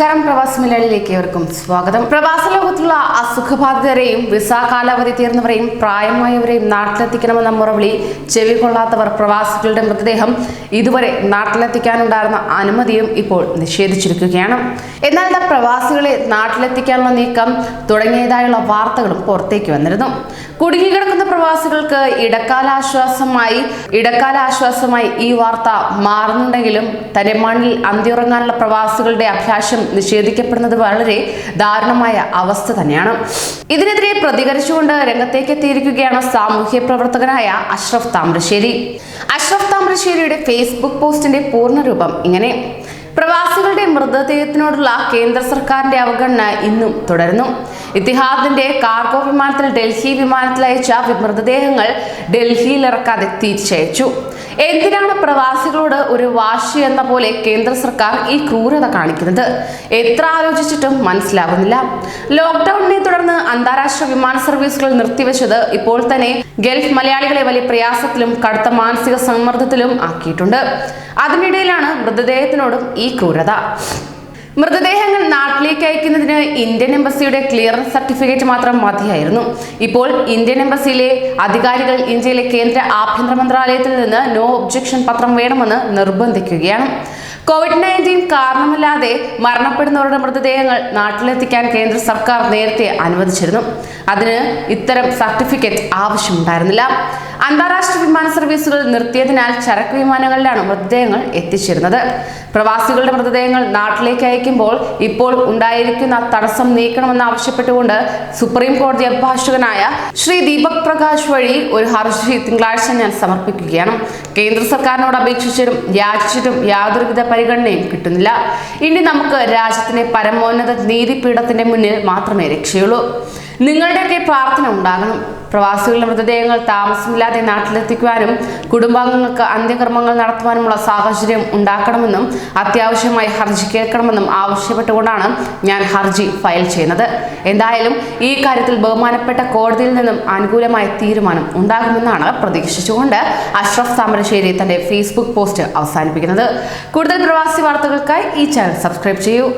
വാർത്തകളിലേക്ക് ഏവർക്കും സ്വാഗതം. പ്രവാസ ലോകത്തുള്ള അസുഖബാധിതരെയും വിസ കാലാവധി തീർന്നവരെയും പ്രായമായവരെയും നാട്ടിലെത്തിക്കണമെന്ന മുറവിളി ചെവി കൊള്ളാത്തവർ പ്രവാസികളുടെ മൃതദേഹം ഇതുവരെ നാട്ടിലെത്തിക്കാനുണ്ടായിരുന്ന അനുമതിയും ഇപ്പോൾ നിഷേധിച്ചിരിക്കുകയാണ്. എന്നാൽ പ്രവാസികളെ നാട്ടിലെത്തിക്കാനുള്ള നീക്കം തുടങ്ങിയതായുള്ള വാർത്തകളും പുറത്തേക്ക് വന്നിരുന്നു. കുടുങ്ങിക്കിടക്കുന്ന പ്രവാസികൾക്ക് ഇടക്കാല ആശ്വാസമായി ഇടക്കാല ആശ്വാസമായി ഈ വാർത്ത മാറുന്നുണ്ടെങ്കിലും തന്റെ മണ്ണിൽ അന്തിയുറങ്ങാനുള്ള പ്രവാസികളുടെ അഭിലാഷം നിഷേധിക്കപ്പെടുന്നത് വളരെ ദാരുണമായ അവസ്ഥ തന്നെയാണ്. ഇതിനെതിരെ പ്രതികരിച്ചുകൊണ്ട് രംഗത്തേക്ക് എത്തിയിരിക്കുകയാണ് സാമൂഹ്യ പ്രവർത്തകനായ അഷ്റഫ് താമ്രശ്ശേരി. അഷ്റഫ് താമ്രശ്ശേരിയുടെ ഫേസ്ബുക്ക് പോസ്റ്റിന്റെ പൂർണരൂപം ഇങ്ങനെ. പ്രവാസികളുടെ മൃതദേഹത്തിനോടുള്ള കേന്ദ്ര സർക്കാരിന്റെ അവഗണന ഇന്നും തുടരുന്നു. ഇത്തിഹാദിന്റെ കാർഗോ വിമാനത്തിൽ ഡൽഹി വിമാനത്തിൽ അയച്ച മൃതദേഹങ്ങൾ ഡൽഹിയിൽ ഇറക്കാതെ തിരിച്ചയച്ചു. എന്തിനാണ് പ്രവാസികളോട് ഒരു വാശി എന്ന പോലെ കേന്ദ്ര സർക്കാർ ഈ ക്രൂരത കാണിക്കുന്നത്? എത്ര ആലോചിച്ചിട്ടും മനസ്സിലാകുന്നില്ല ലോക്ക്ഡൌണിനെ തുടർന്ന് അന്താരാഷ്ട്ര വിമാന സർവീസുകൾ നിർത്തിവെച്ചത് ഇപ്പോൾ തന്നെ ഗൾഫ് മലയാളികളെ വലിയ പ്രയാസത്തിലും കടുത്ത മാനസിക സമ്മർദ്ദത്തിലും ആക്കിയിട്ടുണ്ട്. അതിനിടയിലാണ് മൃതദേഹത്തിനോടും ഈ ക്രൂരത. മൃതദേഹങ്ങൾ നാട്ടിലേക്ക് അയക്കുന്നതിന് ഇന്ത്യൻ എംബസിയുടെ ക്ലിയറൻസ് സർട്ടിഫിക്കറ്റ് മാത്രം മതിയായിരുന്നു. ഇപ്പോൾ ഇന്ത്യൻ എംബസിയിലെ അധികാരികൾ ഇന്ത്യയിലെ കേന്ദ്ര ആഭ്യന്തര മന്ത്രാലയത്തിൽ നിന്ന് നോ ഒബ്ജക്ഷൻ പത്രം വേണമെന്ന് നിർബന്ധിക്കുകയാണ്. കോവിഡ് നയന്റീൻ കാരണമല്ലാതെ മരണപ്പെടുന്നവരുടെ മൃതദേഹങ്ങൾ നാട്ടിലെത്തിക്കാൻ കേന്ദ്ര സർക്കാർ നേരത്തെ അനുവദിച്ചിരുന്നു. അതിന് ഇത്തരം സർട്ടിഫിക്കറ്റ് ആവശ്യമുണ്ടായിരുന്നില്ല. അന്താരാഷ്ട്ര വിമാന സർവീസുകൾ നിർത്തിയതിനാൽ ചരക്ക് വിമാനങ്ങളിലാണ് മൃതദേഹങ്ങൾ എത്തിച്ചിരുന്നത്. പ്രവാസികളുടെ മൃതദേഹങ്ങൾ നാട്ടിലേക്ക് അയക്കുമ്പോൾ ഇപ്പോൾ ഉണ്ടായിരിക്കുന്ന തടസ്സം നീക്കണമെന്ന് ആവശ്യപ്പെട്ടുകൊണ്ട് സുപ്രീം കോടതി അഭിഭാഷകനായ ശ്രീ ദീപക് പ്രകാശ് വഴി ഒരു ഹർജി തിങ്കളാഴ്ച ഞാൻ സമർപ്പിക്കുകയാണ്. കേന്ദ്ര സർക്കാരിനോട് അപേക്ഷിച്ചിട്ടും യാചിച്ചിട്ടും യാതൊരുവിധ പരിഗണനയും കിട്ടുന്നില്ല. ഇനി നമുക്ക് രാജ്യത്തിന്റെ പരമോന്നത നീതിപീഠത്തിന്റെ മുന്നിൽ മാത്രമേ രക്ഷയുള്ളൂ. നിങ്ങളുടെയൊക്കെ പ്രാർത്ഥന ഉണ്ടാകണം. പ്രവാസികളുടെ മൃതദേഹങ്ങൾ താമസമില്ലാതെ നാട്ടിലെത്തിക്കുവാനും കുടുംബാംഗങ്ങൾക്ക് അന്ത്യകർമ്മങ്ങൾ നടത്തുവാനുമുള്ള സാഹചര്യം ഉണ്ടാക്കണമെന്നും അത്യാവശ്യമായി ഹർജി കേൾക്കണമെന്നും ആവശ്യപ്പെട്ടുകൊണ്ടാണ് ഞാൻ ഹർജി ഫയൽ ചെയ്യുന്നത്. എന്തായാലും ഈ കാര്യത്തിൽ ബഹുമാനപ്പെട്ട കോടതിയിൽ നിന്നും അനുകൂലമായ തീരുമാനം ഉണ്ടാകുമെന്നാണ് പ്രതീക്ഷിച്ചുകൊണ്ട് അഷ്റഫ് താമരശ്ശേരി തന്റെ ഫേസ്ബുക്ക് പോസ്റ്റ് അവസാനിപ്പിക്കുന്നത്. കൂടുതൽ പ്രവാസി വാർത്തകൾക്കായി ഈ ചാനൽ സബ്സ്ക്രൈബ് ചെയ്യൂ.